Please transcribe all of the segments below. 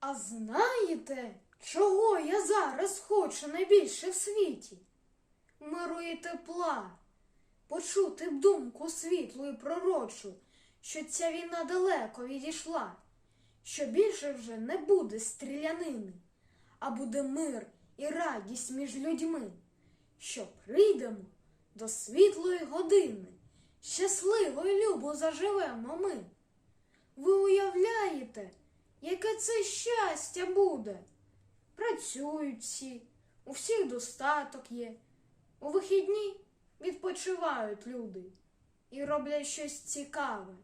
А знаєте, чого я зараз хочу найбільше в світі? Миру і тепла, почути б думку світлу і пророчу, що ця війна далеко відійшла, що більше вже не буде стрілянини, а буде мир і радість між людьми, що прийдемо до світлої години, щасливо і любо заживемо ми. Ви уявляєте, яке це щастя буде? Працюють всі, у всіх достаток є. У вихідні відпочивають люди і роблять щось цікаве,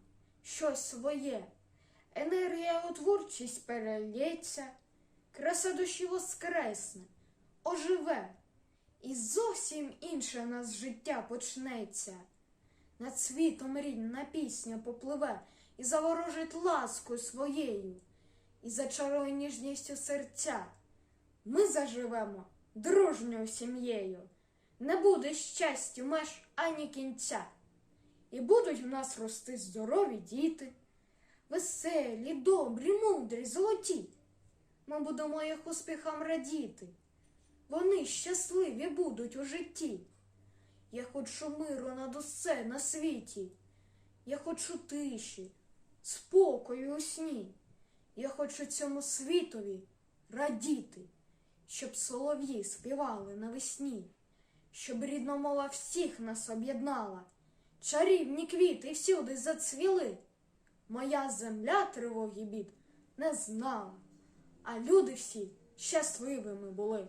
щось своє. Енергія у творчість перельється, краса душі воскресне, оживе, і зовсім інше нас життя почнеться. Над світом рідна пісня попливе і заворожить ласкою своєю, і зачарує ніжністю серця. Ми заживемо дружньою сім'єю, не буде щастю меж ані кінця. І будуть в нас рости здорові діти, веселі, добрі, мудрі, золоті. Ми будемо їх успіхам радіти. Вони щасливі будуть у житті. Я хочу миру над усе на світі. Я хочу тиші, спокою у сні. Я хочу цьому світові радіти, щоб солов'ї співали навесні, щоб рідна мова всіх нас об'єднала, чарівні квіти всюди зацвіли. Моя земля тривоги бід не знала, а люди всі щасливими були.